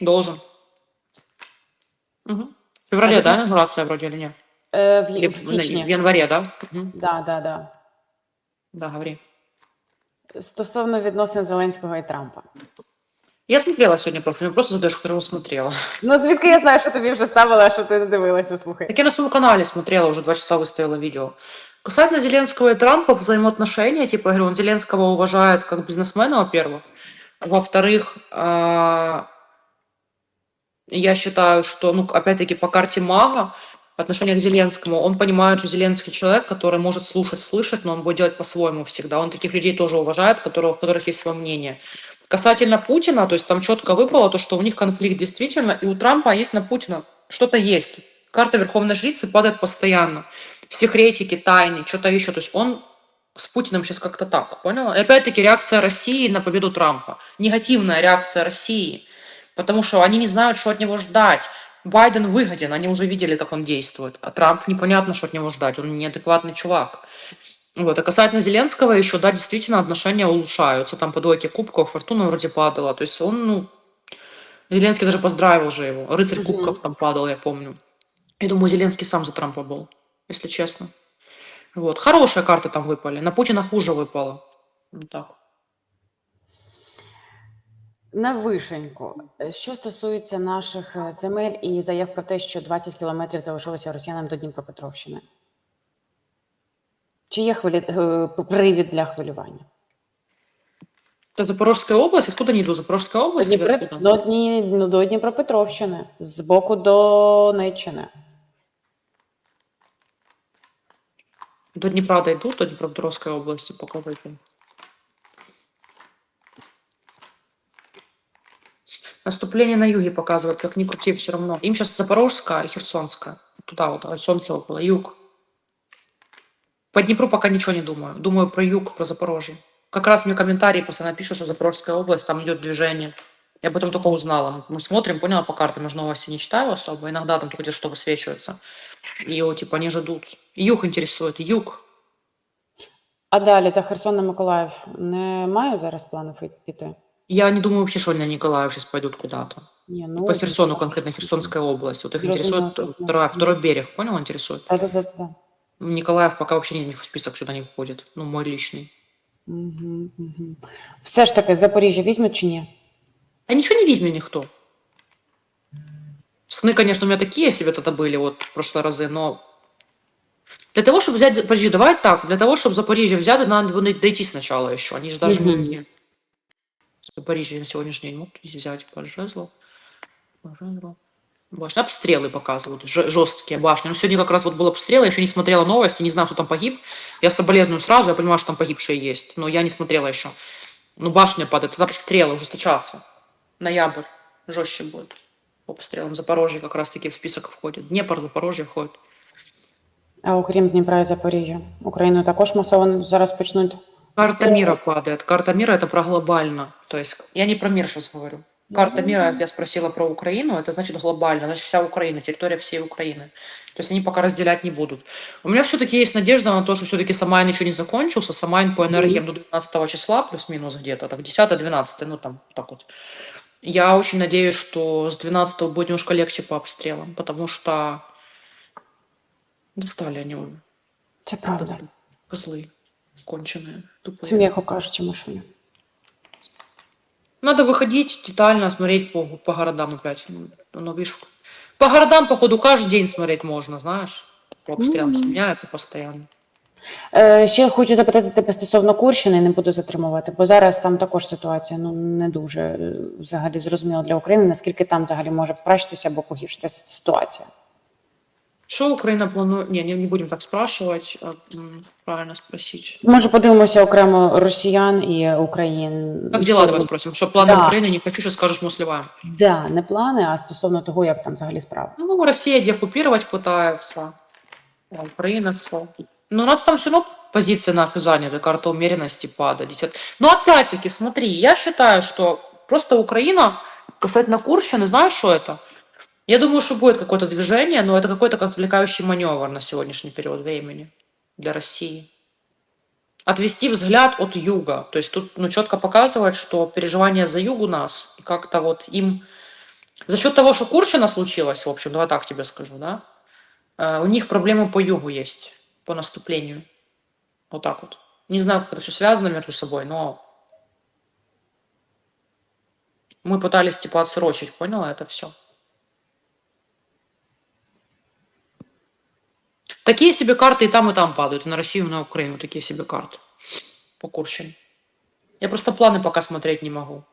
Должен. Мгм. В феврале, А да, ты- инаугурация вроде или нет? Е, в, Или в в, в січні. январе, да? Мгм. Да, да, да. Да, говори. Стосовно відносин Зеленського і Трампа. Я смотрела сегодня просто, мне просто задаешь, которого смотрела. Ну, звідки я знаю, що тобі вже ставила, а що ти не дивилася, слухай. Так я на своем канале смотрела, уже два часа выставила видео. Касательно Зеленского и Трампа взаимоотношения, типа, я говорю, он Зеленского уважает как бизнесмена, во-первых. Во-вторых, а, я считаю, что, ну, опять-таки, по карте мага, по отношению к Зеленскому, он понимает, что Зеленский человек, который может слушать, слышать, но он будет делать по-своему всегда. Он таких людей тоже уважает, которого, у которых есть свое мнение. Касательно Путина, то есть там четко выпало то, что у них конфликт действительно, и у Трампа есть на Путина что-то есть. Карта Верховной Жрицы падает постоянно. Секретики, тайны, что-то еще. То есть он с Путиным сейчас как-то так, поняла? И опять-таки реакция России на победу Трампа. Негативная реакция России. Потому что они не знают, что от него ждать. Байден выгоден, они уже видели, как он действует. А Трамп непонятно, что от него ждать. Он неадекватный чувак. Вот. А касательно Зеленского еще, да, действительно, отношения улучшаются. Там по двойке кубков фортуна вроде падала. То есть он, ну... Зеленский даже поздравил же его. Рыцарь Мгм. кубков там падал, я помню. Я думаю, Зеленский сам за Трампа был, если честно. Вот. Хорошие карты там выпали. На Путина хуже выпало. Вот так. На вишеньку. Е, Що стосується наших е, земель і заяв про те, що 20 кілометрів залишилося росіянам до Дніпропетровщини. Чи є хвилі... е, привід для хвилювання? Это Запорожская область? Откуда? Запорожская До, область? или Дніпро... до, Дні... ну, до Дніпропетровщини, з боку Донеччини. До Днепра дойдут, до Днепропетровской области, пока выйдем. Наступление на юге показывает, как ни крути, все равно. Им сейчас Запорожская и Херсонская. Туда вот, а солнце около, юг. По Днепру пока ничего не думаю. Думаю про юг, про Запорожье. Как раз мне комментарии постоянно пишут, что Запорожская область, там идет движение. Я об этом только узнала. Мы смотрим, поняла по картам, я же новости не читаю особо. Иногда там только что высвечивается. И вот, типа, они ждут. Юг интересует, юг. А далі за Херсон на Миколаїв не маю зараз планів й- піти. Я не думаю вообще, что они на Николаев сейчас пойдут куда-то. Ні, ну, По Херсону, конкретно Херсонская область. Вот их Разумно, интересует разумно. второй, второй берег, понял, интересует? Та, та, та, та. Николаев пока вообще не в список сюда не входит. Ну, мой личный. Угу, угу. Все ж таки, Запоріжжя візьмуть чи ні? А ничего не візьме никто. Сны, конечно, у меня такие себе тогда были вот в прошлые разы, но для того, чтобы взять... Подожди, давай так. Для того, чтобы Запоріжжя взять, надо было дойти сначала еще. Они же даже Мгм. не... Запоріжжя на сегодняшний день могут взять по жезлу. По жезлу. Башни. Обстрелы показывают, ж- жесткие башни. Но сегодня как раз вот был обстрел, я еще не смотрела новости, не знаю, кто там погиб. Я соболезную сразу, я понимаю, что там погибшие есть, но я не смотрела еще. Ну, башня падает, это обстрелы ужесточаться. Ноябрь жестче будет. По обстрелам Запорожье как раз-таки в список входит. Днепр, Запорожье входит. А окрім Дніпра і Запоріжжя, Україну також масово зараз почнуть. Карта Что? мира падает. Карта мира это про глобально. То есть я не про мир сейчас говорю. Карта мира, я спросила про Украину, это значит глобально, значит вся Украина, территория всей Украины. То есть они пока разделять не будут. У меня все-таки есть надежда на то, что все-таки Самайн еще не закончился. Самайн по энергиям до 12 числа, плюс-минус где-то, так 10-12, ну там так вот. Я очень надеюсь, что с 12 будет немножко легче по обстрелам, потому что достали они уже. Це правда. Козлы конченые, тупые. Це м'яко кажучи, Машуня. Надо выходить детально, смотреть по, по городам опять. Ну, видишь, по городам, походу, каждый день смотреть можно, знаешь. По обстрелам Мгм. меняется постоянно. Е, ще хочу запитати тебе стосовно Курщини, не буду затримувати, бо зараз там також ситуація ну не дуже е, взагалі зрозуміла для України, наскільки там взагалі може покращитися або погіршитися ситуація. Что Украина планует? Не, не, не будем так спрашивать. а, м, Правильно спросить. Може, подивимося окремо росіян і Україн. Как дела, давай спросим. Что планы Да. Украины? Не хочу, сейчас скажешь, мы сливаем. Да, не плани, а стосовно того, як там взагалі справа. Ну, Россия деоккупировать пытается. А Украина что? Ну, у нас там все равно позиция наша занята, карта умеренности падает. Десят- Но опять-таки, смотри, я считаю, что просто Украина, касательно Курщины, знаешь, что это? Я думаю, что будет какое-то движение, но это какой-то как отвлекающий маневр на сегодняшний период времени для России. Отвести взгляд от юга. То есть тут ну, четко показывает, что переживания за юг у нас, и как-то вот им За счет того, что Куршина случилось, в общем, давай так тебе скажу, да, э, у них проблемы по югу есть, по наступлению. Вот так вот. Не знаю, как это все связано между собой, но мы пытались, типа, отсрочить, поняла, это все. Такие себе карты и там, и там падают. И на Россию, и на Украину такие себе карты. По Курщине. Я просто планы пока смотреть не могу.